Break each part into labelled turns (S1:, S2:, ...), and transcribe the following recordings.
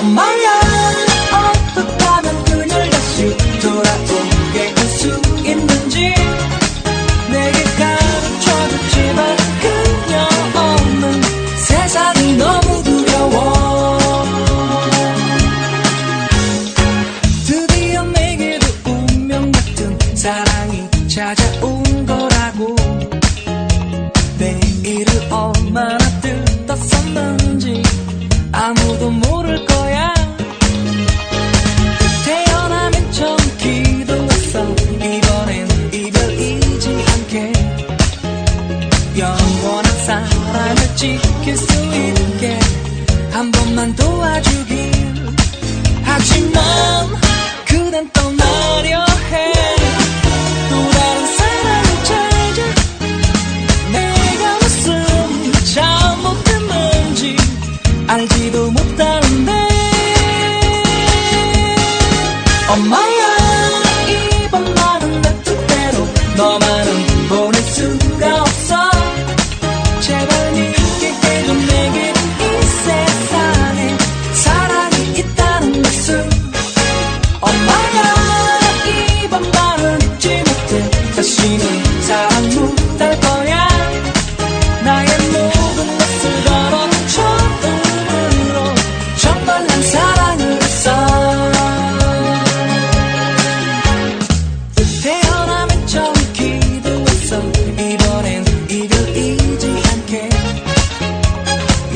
S1: 엄마야. 어떻게 하면 그녀를 다시 돌아오게 할수 있는지. 내게 가르쳐줬지만 그녀 없는 세상이 너무 두려워. 드디어 내게도 운명 같은 사랑이 찾아온 거라고. 내일을 얼마나 뜯었었는지 아무도 모를 거 지킬 수 있게 한 번만 도와주길. 하지만 그댄 떠나려 해. 또 다른 사랑을 찾아 내가 무슨 잘못했는지 알지도 못하는데. 엄마야 이번만은 내 뜻대로 너만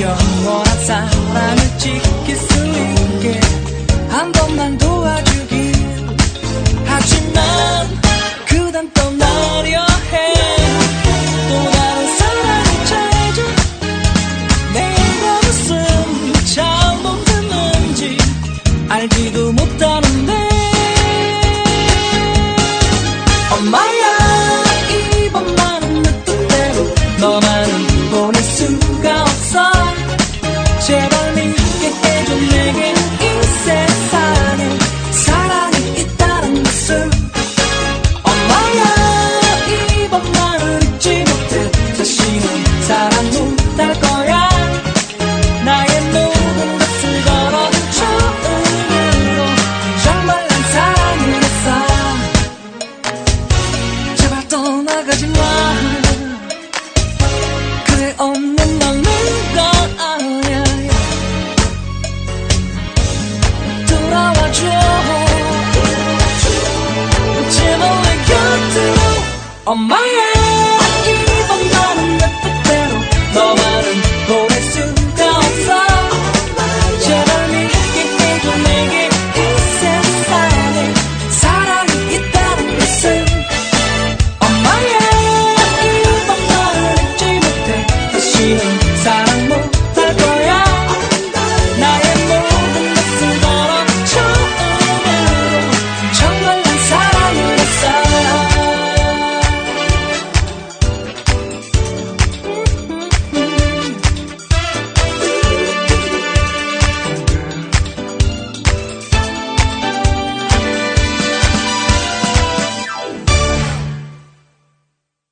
S1: 영원한 사랑을 지킬 수 on my